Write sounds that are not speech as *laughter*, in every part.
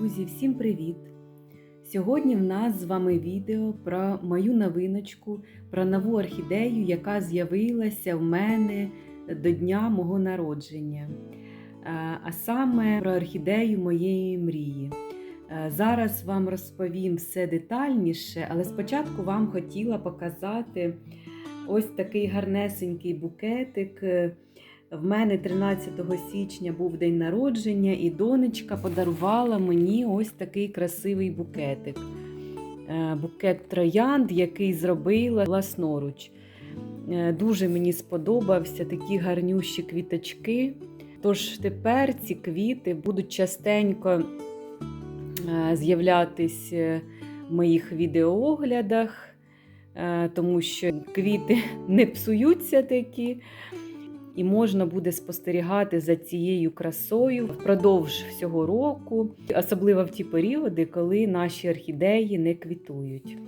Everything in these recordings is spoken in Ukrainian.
Друзі, всім привіт! Сьогодні в нас з вами відео про мою новиночку, про нову орхідею, яка з'явилася в мене до дня мого народження. Е, А саме про орхідею моєї мрії. Е, Зараз вам розповім все детальніше, але спочатку вам хотіла показати ось такий гарнесенький букетик. В мене 13 січня був день народження, і донечка подарувала мені ось такий красивий букетик. Е, Букет троянд, який зробила власноруч. Е, Дуже мені сподобався такі гарнющі квіточки. Тож тепер ці квіти будуть частенько е, з'являтись в моїх відеооглядах, тому що квіти *laughs* не псуються такі. І можна буде спостерігати за цією красою впродовж всього року, особливо в ті періоди, коли наші орхідеї не квітують.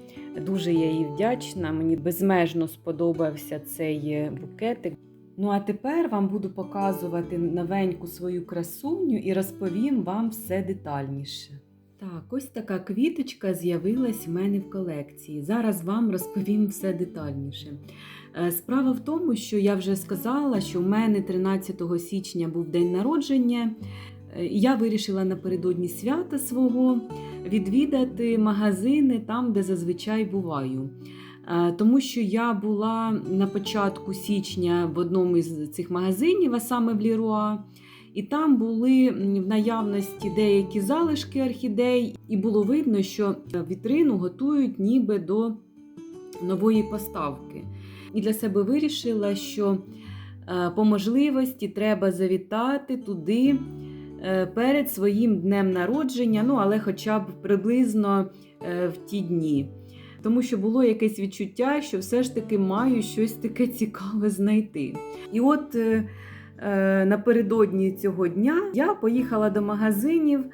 Дуже я їй вдячна. Мені безмежно сподобався цей букетик. Ну а тепер вам буду показувати новеньку свою красуню і розповім вам все детальніше. Так, ось така квіточка з'явилась в мене в колекції. Зараз вам розповім все детальніше. Е, Справа в тому, що я вже сказала, що в мене 13 січня був день народження. Е, Я вирішила напередодні свята свого відвідати магазини там, де зазвичай буваю. Е, Тому що я була на початку січня в одному із цих магазинів, а саме в Ліруа. І там були в наявності деякі залишки орхідей, і було видно, що вітрину готують ніби до нової поставки. І для себе вирішила, що е, по можливості треба завітати туди е, перед своїм днем народження, ну але хоча б приблизно е, в ті дні. Тому що було якесь відчуття, що все ж таки маю щось таке цікаве знайти. І от е, е, напередодні цього дня я поїхала до магазинів.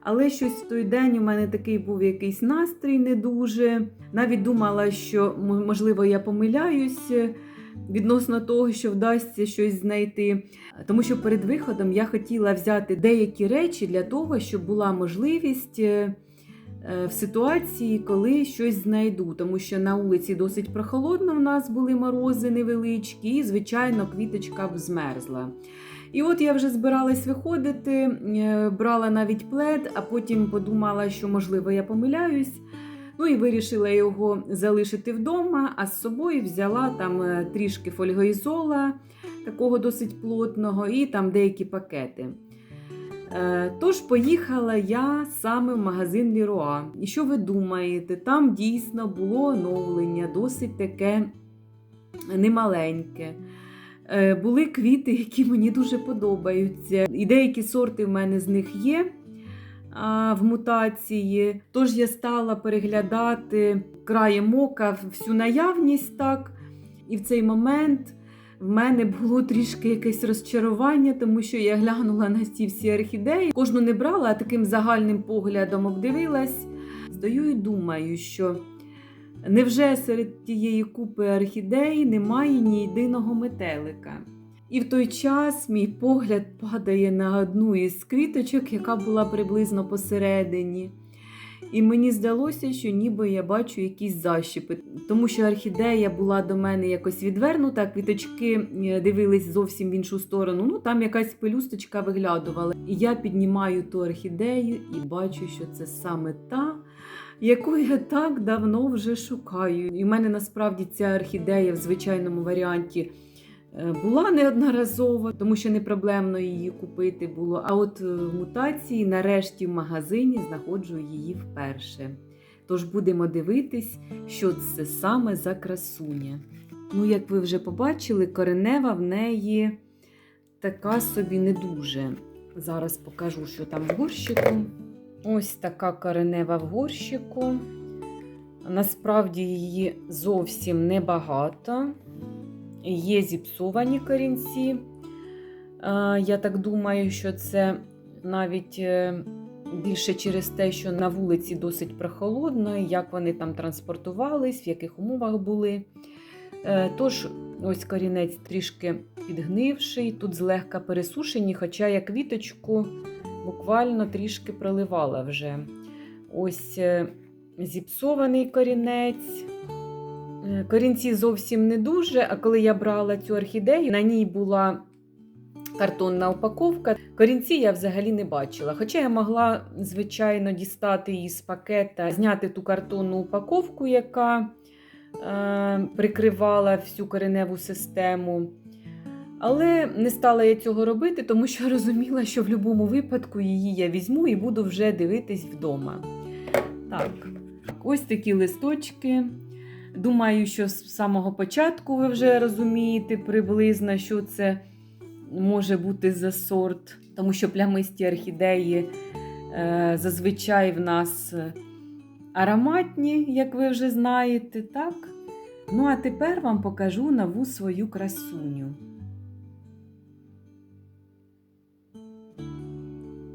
Але щось в той день у мене такий був якийсь настрій не дуже. Навіть думала, що можливо я помиляюсь е, відносно того, що вдасться щось знайти. Тому що перед виходом я хотіла взяти деякі речі для того, щоб була можливість е, е, в ситуації, коли щось знайду. Тому що на вулиці досить прохолодно, в нас були морози невеличкі, і, звичайно, квіточка б змерзла. І от я вже збиралась виходити, е, брала навіть плед, а потім подумала, що можливо я помиляюсь. Ну і вирішила його залишити вдома, а з собою взяла там е, трішки фольгоізола, такого досить плотного, і там деякі пакети. Е, Тож поїхала я саме в магазин Ліруа. І що ви думаєте? Там дійсно було оновлення, досить таке немаленьке. Е, Були квіти, які мені дуже подобаються. І деякі сорти в мене з них є в мутації. Тож я стала переглядати краєм ока всю наявність так. І в цей момент в мене було трішки якесь розчарування, тому що я глянула на ці всі орхідеї. Кожну не брала, а таким загальним поглядом обдивилась. Здаю і думаю, що невже серед тієї купи орхідей немає ні єдиного метелика. І в той час мій погляд падає на одну із квіточок, яка була приблизно посередині. І мені здалося, що ніби я бачу якісь защіпи, тому що орхідея була до мене якось відвернута, квіточки е, дивились зовсім в іншу сторону. Ну там якась пелюсточка виглядувала. І я піднімаю ту орхідею і бачу, що це саме та, яку я так давно вже шукаю. І в мене насправді ця орхідея в звичайному варіанті. Е, Була неодноразово, тому що не проблемно її купити було. А от е, в мутації, нарешті, в магазині знаходжу її вперше. Тож будемо дивитись, що це саме за красуня. Ну, як ви вже побачили, коренева в неї така собі не дуже. Зараз покажу, що там в горщику. Ось така коренева в горщику. Насправді її зовсім небагато. Є зіпсовані корінці. Е, Я так думаю, що це навіть е, більше через те, що на вулиці досить прохолодно, як вони там транспортувались, в яких умовах були. Е, Тож, ось корінець трішки підгнивший, тут злегка пересушені, хоча я квіточку буквально трішки проливала вже. Ось зіпсований корінець. Е, Корінці зовсім не дуже, а коли я брала цю орхідею, на ній була картонна упаковка. Корінці я взагалі не бачила. Хоча я могла, звичайно, дістати її з пакета, зняти ту картонну упаковку, яка е, прикривала всю кореневу систему. Але не стала я цього робити, тому що *laughs* розуміла, що в будь-якому випадку її я візьму і буду вже дивитись вдома. Так, ось такі листочки. Думаю, що з самого початку ви вже розумієте приблизно, що це може бути за сорт, тому що плямисті орхідеї е, зазвичай в нас е, ароматні, як ви вже знаєте, так? Ну, а тепер вам покажу нову свою красуню.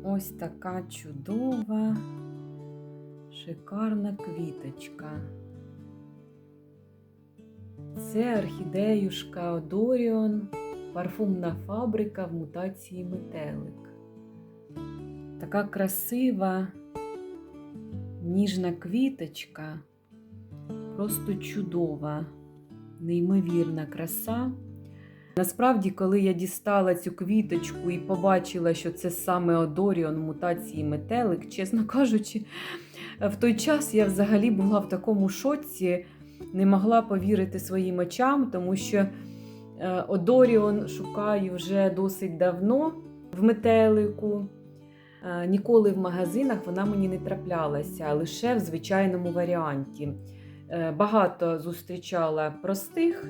Ось така чудова, шикарна квіточка. Це орхідеюшка Одоріон, парфумна фабрика в мутації метелик. Така красива, ніжна квіточка, просто чудова, неймовірна краса. Насправді, коли я дістала цю квіточку і побачила, що це саме Одоріон мутації метелик, чесно кажучи, в той час я взагалі була в такому шоці, не могла повірити своїм очам, тому що е, Одоріон шукаю вже досить давно в метелику. Е, Ніколи в магазинах вона мені не траплялася, лише в звичайному варіанті. Е, Багато зустрічала простих.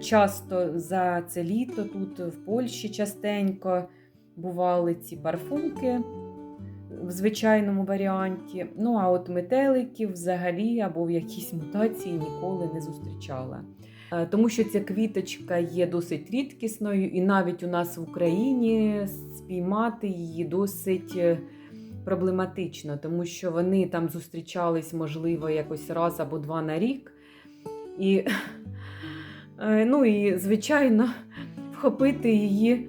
Часто за це літо тут в Польщі частенько бували ці парфумки в звичайному варіанті. Ну, а от метеликів взагалі або в якійсь мутації ніколи не зустрічала. Е, Тому що ця квіточка є досить рідкісною, і навіть у нас в Україні спіймати її досить е, проблематично, тому що вони там зустрічались, можливо, якось раз або два на рік. І *laughs* Е, Ну і, звичайно, *laughs* вхопити її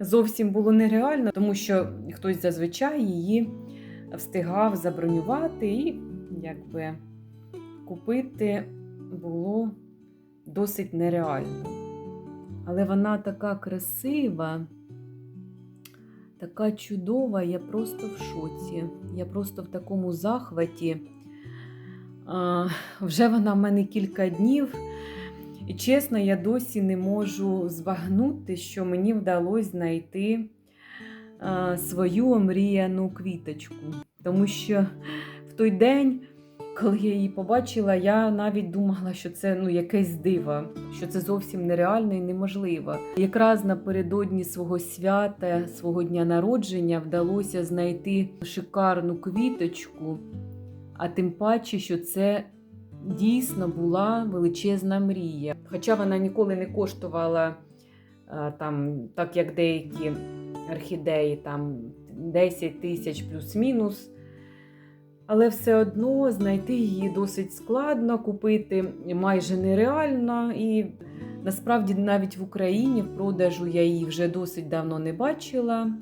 зовсім було нереально, тому що хтось зазвичай її встигав забронювати і якби купити було досить нереально. Але вона така красива, така чудова, я просто в шоці. Я просто в такому захваті. Вже вона в мене кілька днів. І чесно, я досі не можу збагнути, що мені вдалося знайти свою омріяну квіточку. Тому що в той день, коли я її побачила, я навіть думала, що це ну, якесь диво, що це зовсім нереально і неможливо. Якраз напередодні свого свята, свого дня народження вдалося знайти шикарну квіточку, а тим паче, що це дійсно була величезна мрія. Хоча вона ніколи не коштувала е, там, так як деякі орхідеї, там 10 тисяч плюс-мінус. Але все одно знайти її досить складно, купити майже нереально. І насправді навіть в Україні в продажу я її вже досить давно не бачила.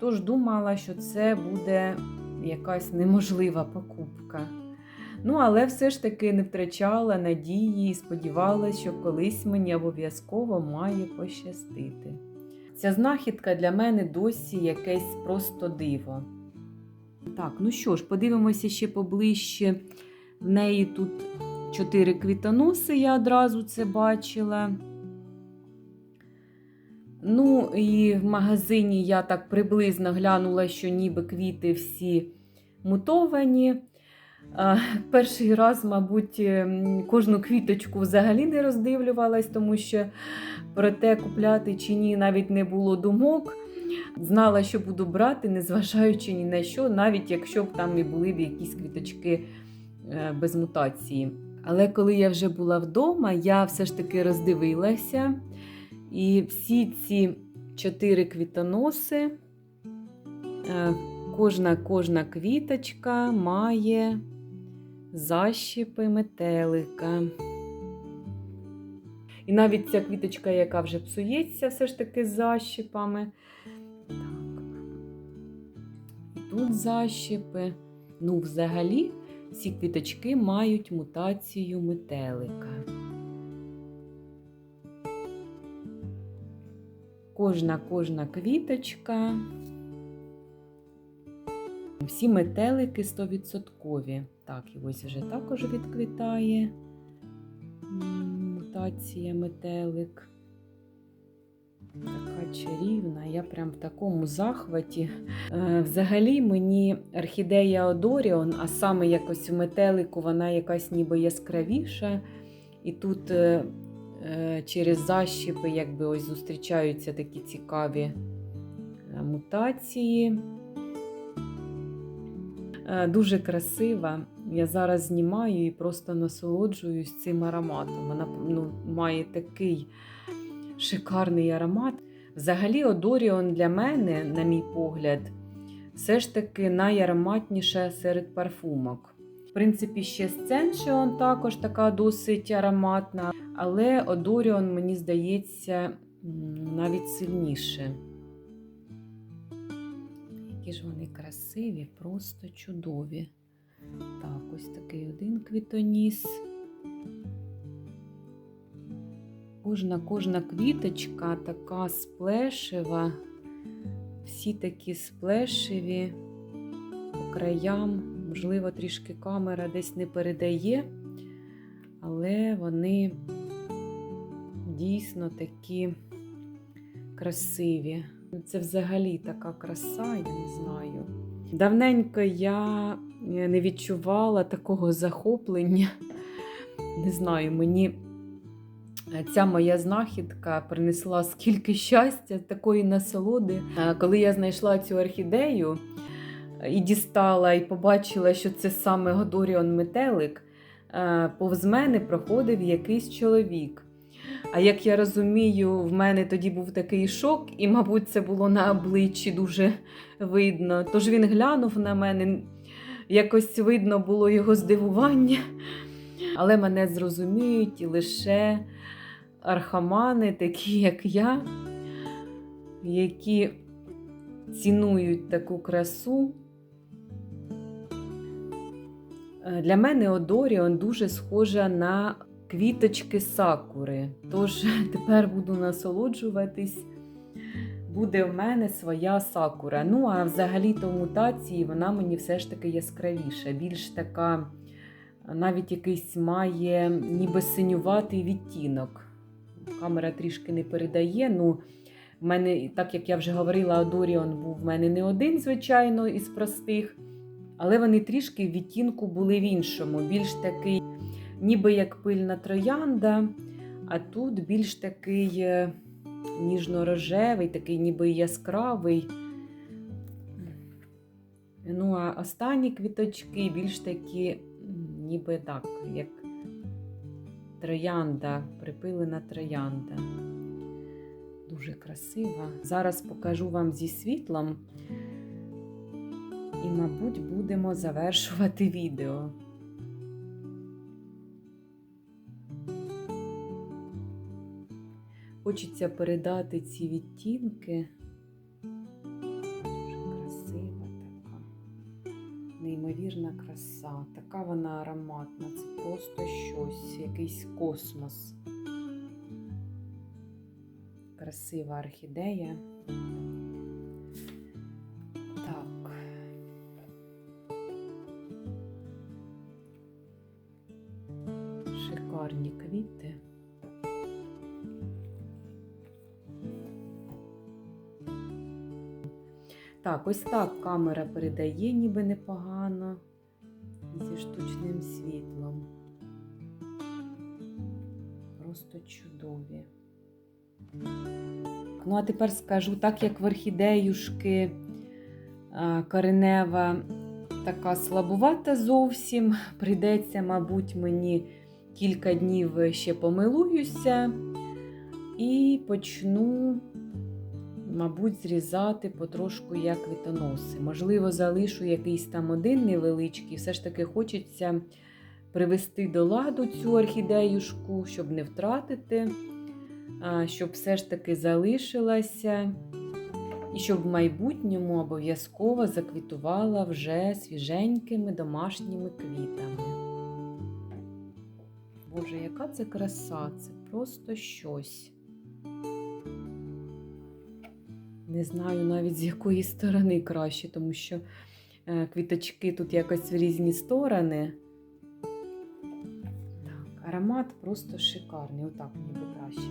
Тож думала, що це буде якась неможлива покупка. Ну, але все ж таки не втрачала надії і сподівалася, що колись мені обов'язково має пощастити. Ця знахідка для мене досі якесь просто диво. Так, ну що ж, подивимося ще поближче. В неї тут чотири квітоноси, я одразу це бачила. Ну, і в магазині я так приблизно глянула, що ніби квіти всі мутовані. Перший раз, мабуть, ем, кожну квіточку взагалі не роздивлювалась, тому що про те, купляти чи ні, навіть не було думок. Знала, що буду брати, незважаючи ні на що, навіть якщо б там і були б якісь квіточки е, без мутації. Але коли я вже була вдома, я все ж таки роздивилася. І всі ці чотири квітоноси, е, кожна кожна квіточка має защіпи метелика. І навіть ця квіточка, яка вже псується, все ж таки з защіпами. Так. тут защіпи. Ну, взагалі, ці квіточки мають мутацію метелика. Кожна кожна квіточка. Всі метелики 100%. Так, і ось вже також відквітає мутація метелик. Така чарівна, я прям в такому захваті. Е, Взагалі мені орхідея Одоріон, а саме якось у метелику вона якась ніби яскравіша. І тут е, е, через защіпи якби ось зустрічаються такі цікаві мутації. Е, Дуже красива. Я зараз знімаю і просто насолоджуюсь цим ароматом. Вона ну, має такий шикарний аромат. Взагалі, Одоріон для мене, на мій погляд, все ж таки найароматніша серед парфумок. В принципі, ще Сценшіон також така досить ароматна, але Одоріон, мені здається, навіть сильніше. Які ж вони красиві, просто чудові. Так, ось такий один квітоніс. Кожна кожна квіточка така сплешева, всі такі сплешеві по краям. Можливо, трішки камера десь не передає, але вони дійсно такі красиві. Це взагалі така краса, я не знаю. Давненько я не відчувала такого захоплення. Не знаю, мені ця моя знахідка принесла скільки щастя, такої насолоди. Е, Коли я знайшла цю орхідею і дістала, і побачила, що це саме Годоріон метелик, е, повз мене проходив якийсь чоловік. А як я розумію, в мене тоді був такий шок, і, мабуть, це було на обличчі дуже видно. Тож він глянув на мене, якось видно було його здивування. Але мене зрозуміють лише архамани, такі як я, які цінують таку красу. Для мене Одоріон дуже схожа на квіточки сакури. Тож *laughs* тепер буду насолоджуватись. Буде в мене своя сакура. Ну, а взагалі-то в мутації вона мені все ж таки яскравіша. Більш така, навіть якийсь має ніби синюватий відтінок. Камера трішки не передає. Ну, в мене, так як я вже говорила, Одоріон був в мене не один, звичайно, із простих. Але вони трішки в відтінку були в іншому. Більш такий, ніби як пильна троянда, а тут більш такий е, ніжно-рожевий, такий ніби яскравий. Ну, а останні квіточки більш такі, ніби так, як троянда, припилена троянда. Дуже красива. Зараз покажу вам зі світлом. І, мабуть, будемо завершувати відео. Хочеться передати ці відтінки. Дуже красива така, неймовірна краса. Така вона ароматна. Це просто щось, якийсь космос. Красива орхідея. Так, ось так камера передає ніби непогано зі штучним світлом. Просто чудові. Ну, а тепер скажу, так як в орхідеюшки коренева така слабувата зовсім, прийдеться, мабуть, мені кілька днів ще помилуюся і почну, мабуть, зрізати потрошку як квітоноси. Можливо, залишу якийсь там один невеличкий, все ж таки хочеться привести до ладу цю орхідеюшку, щоб не втратити, щоб все ж таки залишилася і щоб в майбутньому обов'язково заквітувала вже свіженькими домашніми квітами. Боже, яка це краса, це просто щось. Не знаю навіть з якої сторони краще, тому що е, квіточки тут якось в різні сторони. Так, аромат просто шикарний, отак мені би краще.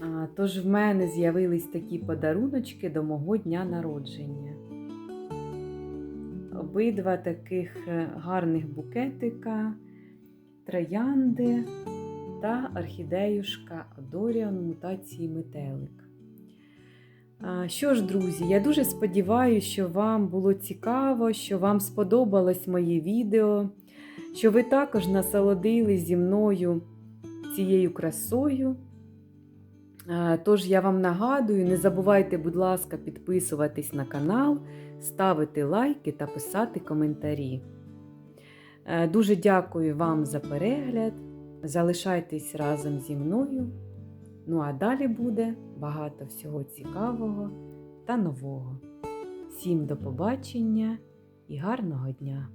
А, Тож в мене з'явились такі подаруночки до мого дня народження. Обидва таких е, гарних букетика, троянди та орхідеюшка Адоріон мутації метелик. Що ж, друзі, я дуже сподіваюся, що вам було цікаво, що вам сподобалось моє відео, що ви також насолодились зі мною цією красою. Тож я вам нагадую, не забувайте, будь ласка, підписуватись на канал, ставити лайки та писати коментарі. Е, Дуже дякую вам за перегляд. Залишайтесь разом зі мною. Ну а далі буде багато всього цікавого та нового. Всім до побачення і гарного дня!